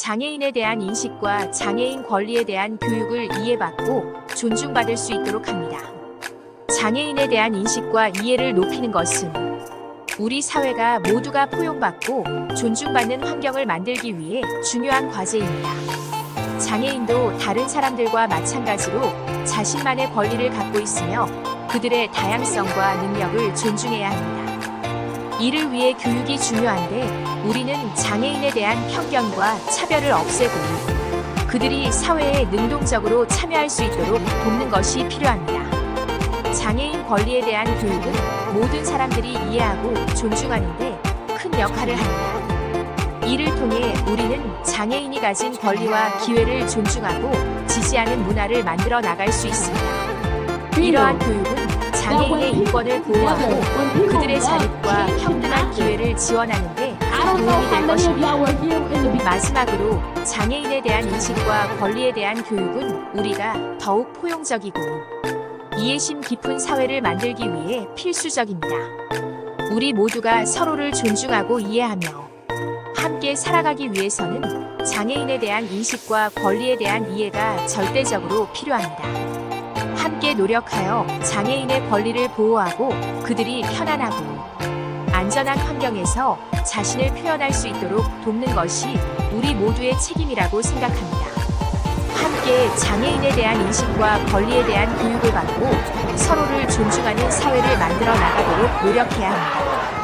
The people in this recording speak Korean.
장애인에 대한 인식과 장애인 권리에 대한 교육을 이해받고 존중받을 수 있도록 합니다. 장애인에 대한 인식과 이해를 높이는 것은 우리 사회가 모두가 포용받고 존중받는 환경을 만들기 위해 중요한 과제입니다. 장애인도 다른 사람들과 마찬가지로 자신만의 권리를 갖고 있으며 그들의 다양성과 능력을 존중해야 합니다. 이를 위해 교육이 중요한데 우리는 장애인에 대한 편견과 차별을 없애고 그들이 사회에 능동적으로 참여할 수 있도록 돕는 것이 필요합니다. 장애인 권리에 대한 교육은 모든 사람들이 이해하고 존중하는데 큰 역할을 합니다. 이를 통해 우리는 장애인이 가진 권리와 기회를 존중하고 지지하는 문화를 만들어 나갈 수 있습니다. 이러한 교육은 장애인의 인권을 보호하고 그들의 자립과 평등한 기회를 지원하는 데 I don't know 도움이 될 것입니다. 마지막으로 장애인에 대한 인식과 권리에 대한 교육은 우리가 더욱 포용적이고 이해심 깊은 사회를 만들기 위해 필수적입니다. 우리 모두가 서로를 존중하고 이해하며 함께 살아가기 위해서는 장애인에 대한 인식과 권리에 대한 이해가 절대적으로 필요합니다. 함께 노력하여 장애인의 권리를 보호하고 그들이 편안하고 안전한 환경에서 자신을 표현할 수 있도록 돕는 것이 우리 모두의 책임이라고 생각합니다. 함께 장애인에 대한 인식과 권리에 대한 교육을 받고 서로를 존중하는 사회를 만들어 나가도록 노력해야 합니다.